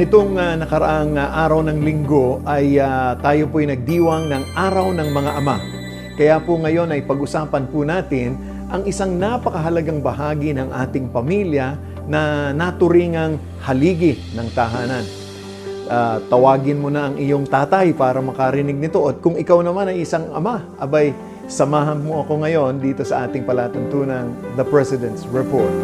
Nitong ah, nakaraang ah, araw ng linggo ay ah, tayo po'y nagdiwang ng Araw ng Mga Ama. Kaya po ngayon ay pag-usapan po natin ang isang napakahalagang bahagi ng ating pamilya na naturingang haligi ng tahanan. Ah, tawagin mo na ang iyong tatay para makarinig nito. At kung ikaw naman ay isang ama, abay, samahan mo ako ngayon dito sa ating palatuntunang The President's Report.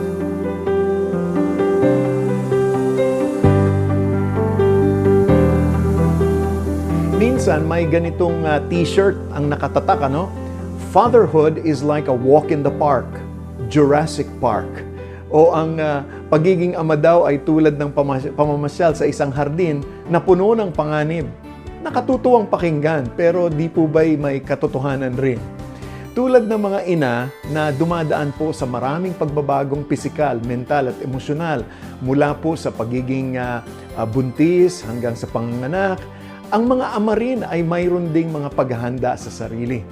Minsan may ganitong ah, t-shirt ang nakatatak, ano? Fatherhood is like a walk in the park, Jurassic Park. O ang ah, pagiging ama daw ay tulad ng pamamasyal sa isang hardin na puno ng panganib. Nakatutuwang pakinggan, pero di po ba'y may katotohanan rin? Tulad ng mga ina na dumadaan po sa maraming pagbabagong pisikal, mental at emosyonal mula po sa pagiging ah, buntis hanggang sa panganganak, ang mga ama rin ay mayroon ding mga paghahanda sa sarili.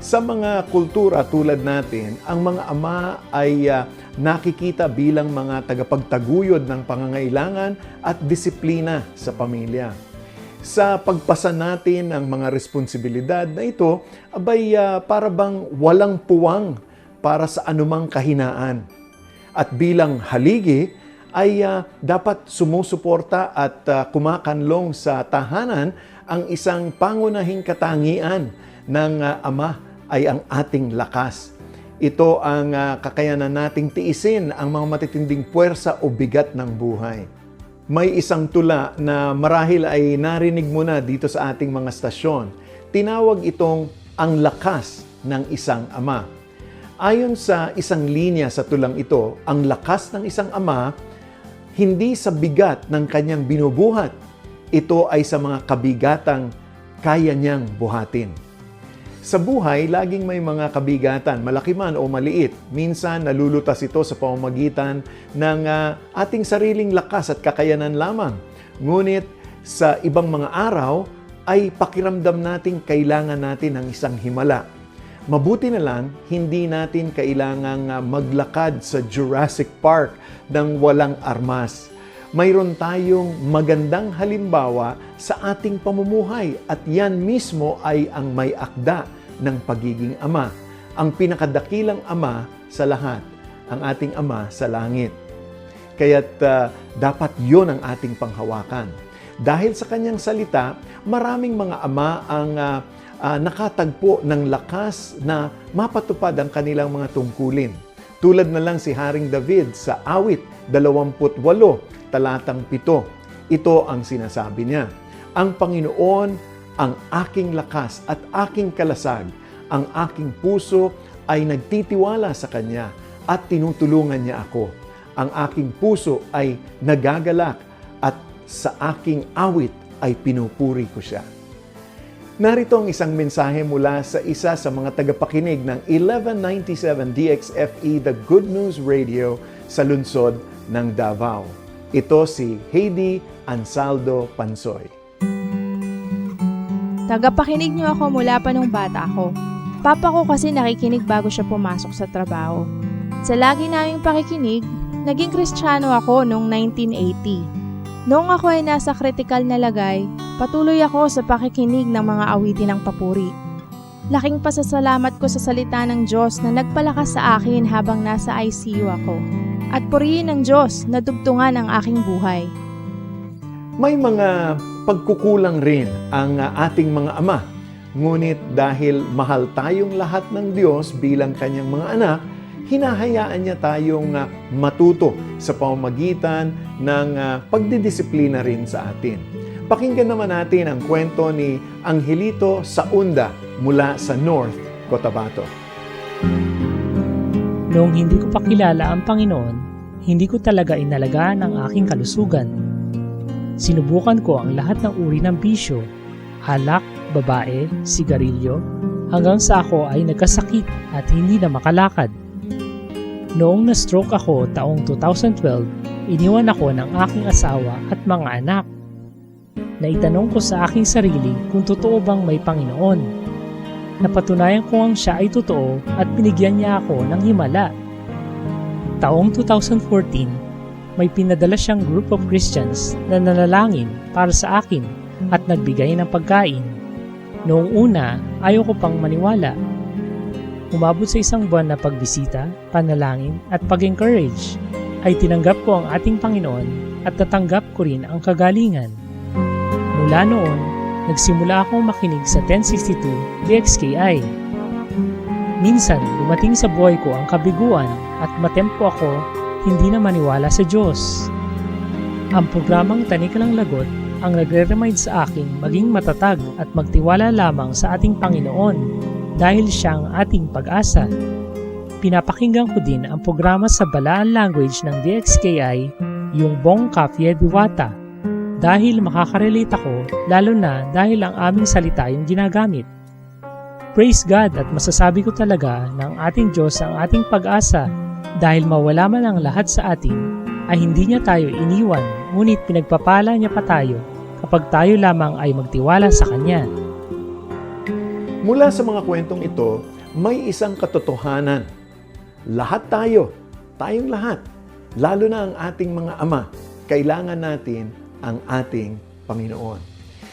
Sa mga kultura tulad natin, ang mga ama ay ah, nakikita bilang mga tagapagtaguyod ng pangangailangan at disiplina sa pamilya. Sa pagpasa natin ang mga responsibilidad na ito, abay ah, para bang walang puwang para sa anumang kahinaan. At bilang haligi, ay ah, dapat sumusuporta at ah, kumakanlong sa tahanan ang isang pangunahing katangian ng ah, ama ay ang ating lakas. Ito ang ah, kakayanan nating tiisin ang mga matitinding puwersa o bigat ng buhay. May isang tula na marahil ay narinig mo na dito sa ating mga stasyon. Tinawag itong ang lakas ng isang ama. Ayon sa isang linya sa tulang ito, ang lakas ng isang ama hindi sa bigat ng kanyang binubuhat. Ito ay sa mga kabigatang kaya niyang buhatin. Sa buhay, laging may mga kabigatan, malaki man o maliit. Minsan, nalulutas ito sa pamamagitan ng ah, ating sariling lakas at kakayanan lamang. Ngunit, sa ibang mga araw, ay pakiramdam natin kailangan natin ng isang himala. Mabuti na lang, hindi natin kailangang ah, maglakad sa Jurassic Park ng walang armas. Mayroon tayong magandang halimbawa sa ating pamumuhay at yan mismo ay ang may akda ng pagiging ama. Ang pinakadakilang ama sa lahat, ang ating ama sa langit. Kaya't ah, dapat yon ang ating panghawakan. Dahil sa kanyang salita, maraming mga ama ang ah, ah, nakatagpo ng lakas na mapatupad ang kanilang mga tungkulin. Tulad na lang si Haring David sa awit 28, talatang 7. Ito ang sinasabi niya. Ang Panginoon ang aking lakas at aking kalasag. Ang aking puso ay nagtitiwala sa Kanya at tinutulungan niya ako. Ang aking puso ay nagagalak at sa aking awit ay pinupuri ko siya. Narito ang isang mensahe mula sa isa sa mga tagapakinig ng 1197 DXFE The Good News Radio sa lungsod ng Davao. Ito si Heidi Ansaldo Pansoy. Tagapakinig niyo ako mula pa nung bata ako. Papa ko kasi nakikinig bago siya pumasok sa trabaho. Sa lagi naming pakikinig, naging kristyano ako noong 1980. Noong ako ay nasa kritikal na lagay, patuloy ako sa pakikinig ng mga awitin ng papuri. Laking pasasalamat ko sa salita ng Diyos na nagpalakas sa akin habang nasa ICU ako. At purihin ng Diyos na dugtungan ang aking buhay. May mga pagkukulang rin ang ating mga ama. Ngunit dahil mahal tayong lahat ng Diyos bilang kanyang mga anak, hinahayaan niya tayong uh, matuto sa pamamagitan ng uh, pagdidisiplina rin sa atin. Pakinggan naman natin ang kwento ni Angelito Saunda mula sa North Cotabato. Noong hindi ko pa kilala ang Panginoon, hindi ko talaga inalagaan ang aking kalusugan. Sinubukan ko ang lahat ng uri ng bisyo, alak, babae, sigarilyo, hanggang sa ako ay nagkasakit at hindi na makalakad. Noong na-stroke ako taong 2012, iniwan ako ng aking asawa at mga anak. Naitanong ko sa aking sarili kung totoo bang may Panginoon. Napatunayan ko ang siya ay totoo at binigyan niya ako ng himala. Taong 2014, may pinadala siyang group of Christians na nanalangin para sa akin at nagbigay ng pagkain. Noong una, ayaw ko pang maniwala. Umabot sa isang buwan na pagbisita, panalangin at pag-encourage, ay tinanggap ko ang ating Panginoon at natanggap ko rin ang kagalingan. Mula noon, nagsimula akong makinig sa 1062 DXKI. Minsan, dumating sa buhay ko ang kabiguan at matempo ako hindi na maniwala sa Diyos. Ang programang Tanik ng Lagot ang nagre-remind sa akin maging matatag at magtiwala lamang sa ating Panginoon dahil siya ang ating pag-asa. Pinapakinggan ko din ang programa sa Balaan Language ng DXKI, yung Bong Kafye Diwata, dahil makakarelate ako lalo na dahil ang aming salita yung ginagamit. Praise God at masasabi ko talaga na ating Diyos ang ating pag-asa dahil mawala man ang lahat sa atin ay hindi niya tayo iniwan ngunit pinagpapala niya pa tayo kapag tayo lamang ay magtiwala sa Kanya. Mula sa mga kwentong ito, may isang katotohanan. Lahat tayo, tayong lahat, lalo na ang ating mga ama, kailangan natin ang ating Panginoon.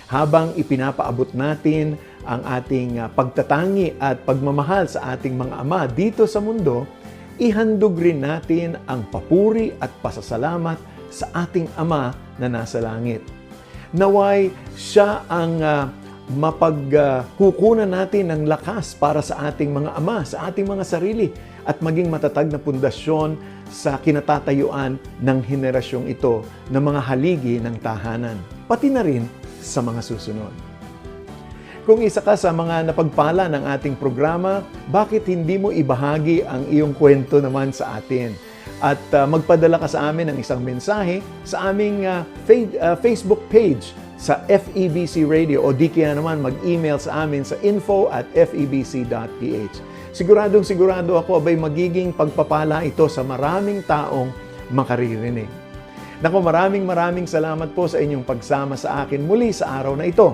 Habang ipinapaabot natin ang ating ah, pagtatangi at pagmamahal sa ating mga ama dito sa mundo, ihandog rin natin ang papuri at pasasalamat sa ating Ama na nasa langit. Naway siya ang uh, mapagkukunan natin ng lakas para sa ating mga ama, sa ating mga sarili, at maging matatag na pundasyon sa kinatatayuan ng henerasyong ito ng mga haligi ng tahanan, pati na rin sa mga susunod. Kung isa ka sa mga napagpala ng ating programa, bakit hindi mo ibahagi ang iyong kwento naman sa atin? At uh, magpadala ka sa amin ng isang mensahe sa aming uh, fa- uh, Facebook page sa FEBC Radio o di kaya naman mag-email sa amin sa info at febc.ph. Siguradong sigurado ako abay magiging pagpapala ito sa maraming taong makaririnig. Nako maraming maraming salamat po sa inyong pagsama sa akin muli sa araw na ito.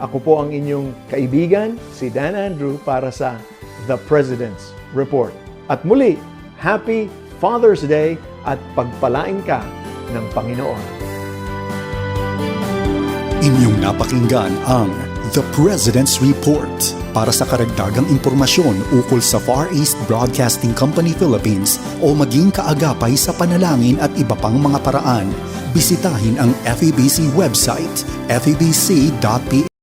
Ako po ang inyong kaibigan, si Dan Andrew para sa The President's Report. At muli, Happy Father's Day at pagpalain ka ng Panginoon. Inyong napakinggan ang The President's Report. Para sa karagdagang impormasyon ukol sa Far East Broadcasting Company Philippines o maging kaagapay sa panalangin at iba pang mga paraan, bisitahin ang FEBC website febc.ph